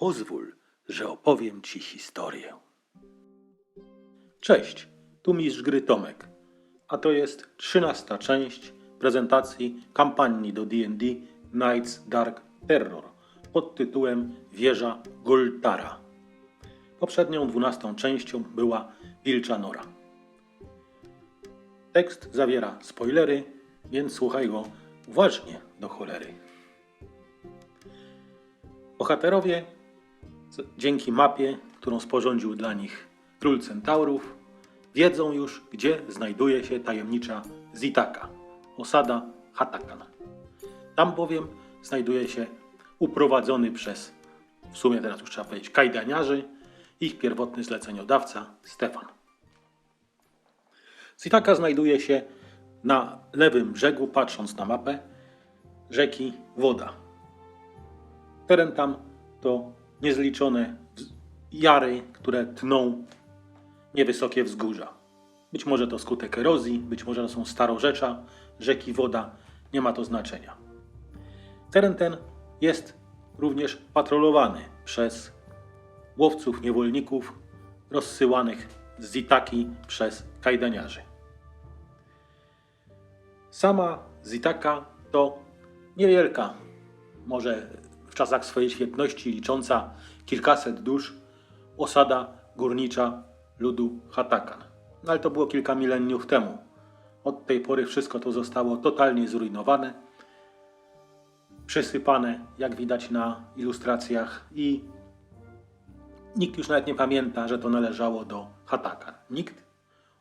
Pozwól, że opowiem ci historię. Cześć, tu mistrz gry Tomek, a to jest trzynasta część prezentacji kampanii do D&D Knights Dark Terror pod tytułem Wieża Goltara. Poprzednią dwunastą częścią była Wilcza Nora. Tekst zawiera spoilery, więc słuchaj go uważnie do cholery. Bohaterowie dzięki mapie, którą sporządził dla nich król centaurów, wiedzą już, gdzie znajduje się tajemnicza Zitaka, osada Hatakan. Tam bowiem znajduje się uprowadzony przez, w sumie teraz już trzeba powiedzieć, kajdaniarzy, ich pierwotny zleceniodawca Stefan. Zitaka znajduje się na lewym brzegu, patrząc na mapę, rzeki Woda. Teren tam to niezliczone jary, które tną niewysokie wzgórza. Być może to skutek erozji, być może to są starorzecza, rzeki, woda, nie ma to znaczenia. Teren ten jest również patrolowany przez łowców niewolników rozsyłanych z Zitaki przez kajdaniarzy. Sama Zitaka to niewielka, może w czasach swojej świetności licząca kilkaset dusz, osada górnicza ludu Hatakan. No ale to było kilka mileniów temu. Od tej pory wszystko to zostało totalnie zrujnowane, przesypane, jak widać na ilustracjach, i nikt już nawet nie pamięta, że to należało do Hatakan. Nikt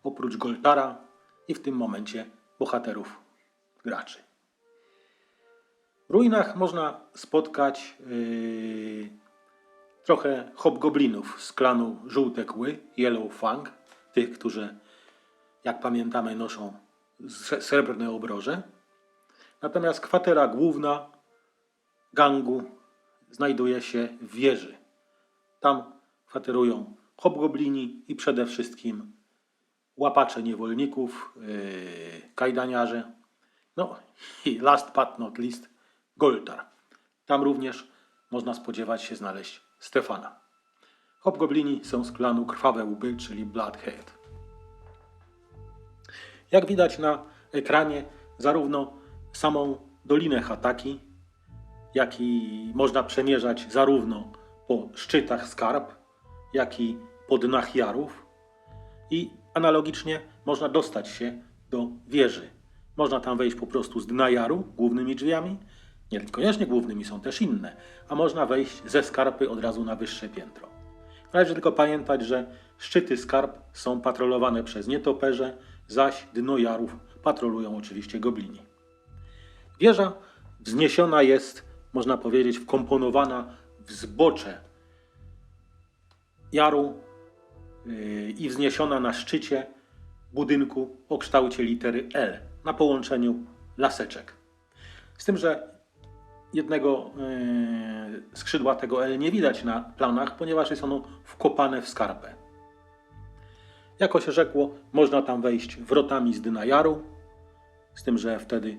oprócz Goltara i w tym momencie bohaterów graczy. Ruinach można spotkać yy, trochę hobgoblinów z klanu Żółte Kły, Yellow Fang, tych, którzy, jak pamiętamy, noszą sre- srebrne obroże. Natomiast kwatera główna gangu znajduje się w wieży. Tam kwaterują hobgoblini i przede wszystkim łapacze niewolników, yy, kajdaniarze. No i last but not least Goltar. Tam również można spodziewać się znaleźć Stefana. Hobgoblini są z klanu Krwawe Łby, czyli Bloodhead. Jak widać na ekranie, zarówno samą Dolinę Hataki, jak i można przemierzać zarówno po szczytach skarb, jak i po dnach jarów i analogicznie można dostać się do wieży. Można tam wejść po prostu z dna jaru głównymi drzwiami, nie koniecznie głównymi, są też inne, a można wejść ze skarpy od razu na wyższe piętro. Należy tylko pamiętać, że szczyty skarb są patrolowane przez nietoperze, zaś dno jarów patrolują oczywiście goblini. Wieża wzniesiona jest, można powiedzieć, wkomponowana w zbocze jaru yy, i wzniesiona na szczycie budynku o kształcie litery L na połączeniu laseczek. Z tym, że jednego yy, skrzydła tego L nie widać na planach, ponieważ jest ono wkopane w skarpę. Jako się rzekło, można tam wejść wrotami z dna jaru, z tym, że wtedy,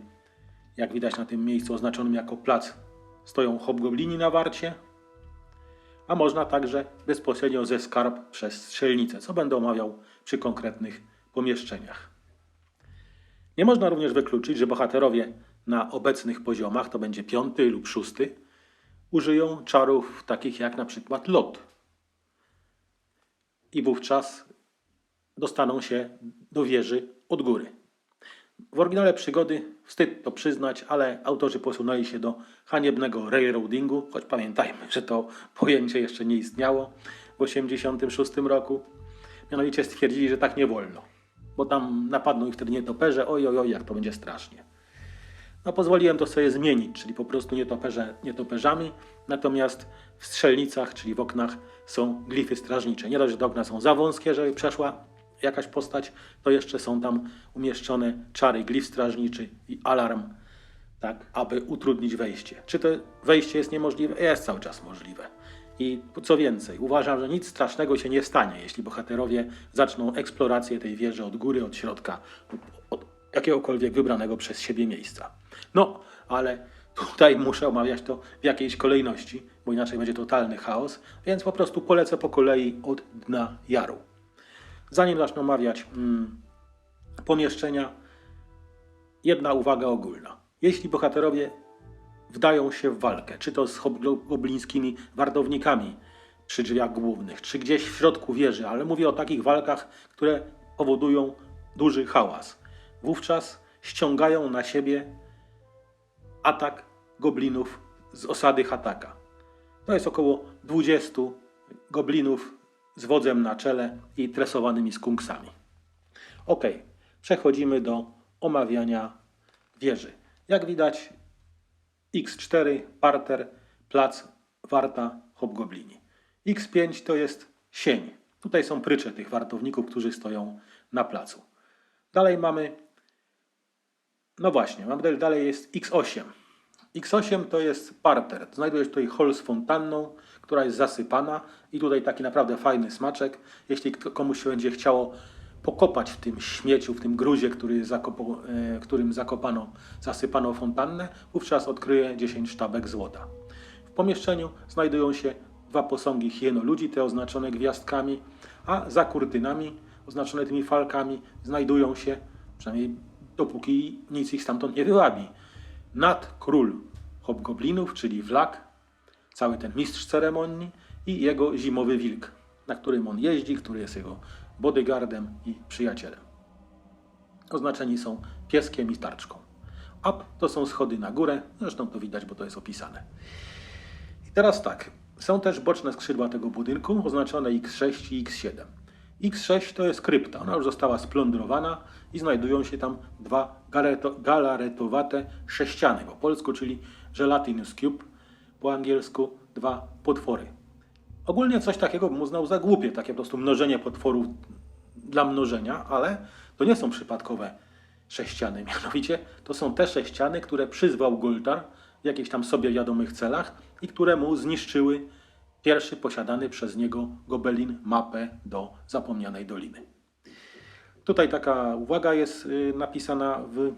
jak widać na tym miejscu oznaczonym jako plac, stoją hobgoblini na warcie, a można także bezpośrednio ze skarb przez strzelnicę, co będę omawiał przy konkretnych pomieszczeniach. Nie można również wykluczyć, że bohaterowie na obecnych poziomach, to będzie piąty lub szósty, użyją czarów takich jak na przykład lot. I wówczas dostaną się do wieży od góry. W oryginale przygody, wstyd to przyznać, ale autorzy posunęli się do haniebnego railroadingu, choć pamiętajmy, że to pojęcie jeszcze nie istniało w 1986 roku. Mianowicie stwierdzili, że tak nie wolno, bo tam napadną ich wtedy nietoperze, oj, oj, oj, jak to będzie strasznie. No pozwoliłem to sobie zmienić, czyli po prostu nietoperze nietoperzami, natomiast w strzelnicach, czyli w oknach są glify strażnicze. Nie dość, że te okna są za wąskie, żeby przeszła jakaś postać, to jeszcze są tam umieszczone czary, glif strażniczy i alarm, tak, aby utrudnić wejście. Czy to wejście jest niemożliwe? Jest cały czas możliwe. I co więcej, uważam, że nic strasznego się nie stanie, jeśli bohaterowie zaczną eksplorację tej wieży od góry, od środka, od jakiegokolwiek wybranego przez siebie miejsca. No, ale Tutaj muszę omawiać to w jakiejś kolejności, bo inaczej będzie totalny chaos, więc po prostu polecę po kolei od dna jaru. Zanim zacznę omawiać mm, pomieszczenia, jedna uwaga ogólna. Jeśli bohaterowie wdają się w walkę, czy to z hobgoblińskimi wardownikami przy drzwiach głównych, czy gdzieś w środku wieży, ale mówię o takich walkach, które powodują duży hałas. Wówczas ściągają na siebie atak goblinów z osady Hataka. To jest około 20 goblinów z wodzem na czele i tresowanymi skunksami. Ok, przechodzimy do omawiania wieży. Jak widać, X4, parter, plac, warta, hobgoblini. X5 to jest sień. Tutaj są prycze tych wartowników, którzy stoją na placu. Dalej mamy, no właśnie, mamy dalej jest X8. X8 to jest parter. Znajduje się tutaj hol z fontanną, która jest zasypana i tutaj taki naprawdę fajny smaczek. Jeśli komuś się będzie chciało pokopać w tym śmieciu, w tym gruzie, który zakopo, e, którym zakopano, zasypano fontannę, wówczas odkryje 10 sztabek złota. W pomieszczeniu znajdują się dwa posągi hienoludzi, te oznaczone gwiazdkami, a za kurtynami, oznaczone tymi falkami, znajdują się, przynajmniej dopóki nic ich stamtąd nie wyłabi, nad król hobgoblinów, czyli Vlak, cały ten mistrz ceremonii i jego zimowy wilk, na którym on jeździ, który jest jego bodyguardem i przyjacielem. Oznaczeni są pieskiem i tarczką. Up to są schody na górę, zresztą to widać, bo to jest opisane. I teraz tak, są też boczne skrzydła tego budynku, oznaczone X6 i X7. X6 to jest krypta, ona już została splądrowana i znajdują się tam dwa galaretowate sześciany po polsku, czyli gelatinous cube, po angielsku dwa potwory. Ogólnie coś takiego bym uznał za głupie, takie po prostu mnożenie potworów dla mnożenia, ale to nie są przypadkowe sześciany. Mianowicie to są te sześciany, które przyzwał Gultar w jakichś tam sobie wiadomych celach i które mu zniszczyły pierwszy posiadany przez niego gobelin mapę do zapomnianej doliny. Tutaj taka uwaga jest y, napisana w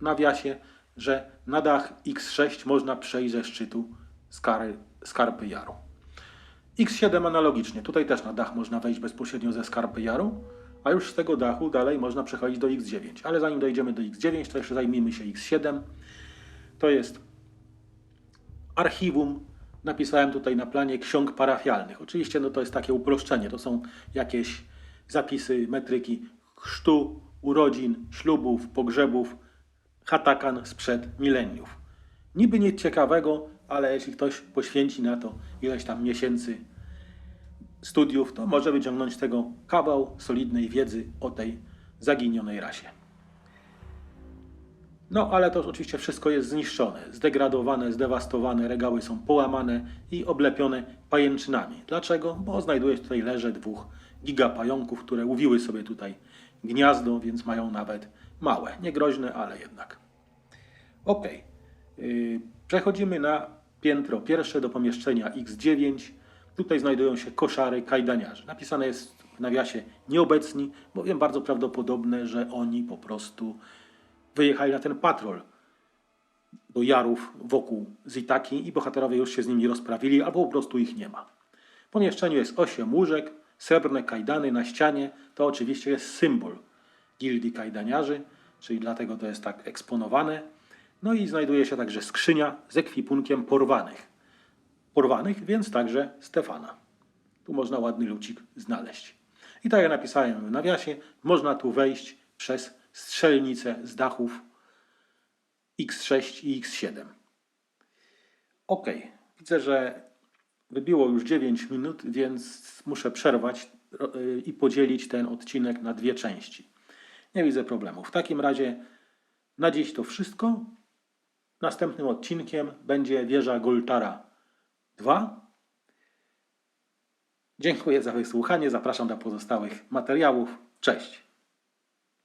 nawiasie, że na dach X6 można przejść ze szczytu skary, Skarpy Jaru. X7 analogicznie, tutaj też na dach można wejść bezpośrednio ze Skarpy Jaru, a już z tego dachu dalej można przechodzić do X9. Ale zanim dojdziemy do X9, to jeszcze zajmijmy się X7. To jest archiwum napisałem tutaj na planie ksiąg parafialnych. Oczywiście no to jest takie uproszczenie, to są jakieś zapisy, metryki chrztu, urodzin, ślubów, pogrzebów, hatakan sprzed mileniów. Niby nic ciekawego, ale jeśli ktoś poświęci na to ileś tam miesięcy studiów, to może wyciągnąć z tego kawał solidnej wiedzy o tej zaginionej rasie. No, ale to oczywiście wszystko jest zniszczone, zdegradowane, zdewastowane, regały są połamane i oblepione pajęczynami. Dlaczego? Bo znajduje się tutaj leże dwóch gigapająków, które uwiły sobie tutaj gniazdo, więc mają nawet małe. Niegroźne, ale jednak. Ok. Przechodzimy na piętro pierwsze do pomieszczenia X9. Tutaj znajdują się koszary kajdaniarzy. Napisane jest w nawiasie nieobecni, bowiem bardzo prawdopodobne, że oni po prostu wyjechali na ten patrol do jarów wokół Zitaki i bohaterowie już się z nimi rozprawili, albo po prostu ich nie ma. W pomieszczeniu jest osiem łóżek, srebrne kajdany na ścianie. To oczywiście jest symbol gildii kajdaniarzy, czyli dlatego to jest tak eksponowane. No i znajduje się także skrzynia z ekwipunkiem porwanych. Porwanych, więc także Stefana. Tu można ładny lucik znaleźć. I tak jak napisałem w nawiasie, można tu wejść przez strzelnice z dachów X6 i X7. Ok, widzę, że wybiło już 9 minut, więc muszę przerwać y, i podzielić ten odcinek na dwie części. Nie widzę problemu. W takim razie na dziś to wszystko. Następnym odcinkiem będzie wieża Goltara 2. Dziękuję za wysłuchanie. Zapraszam do pozostałych materiałów. Cześć.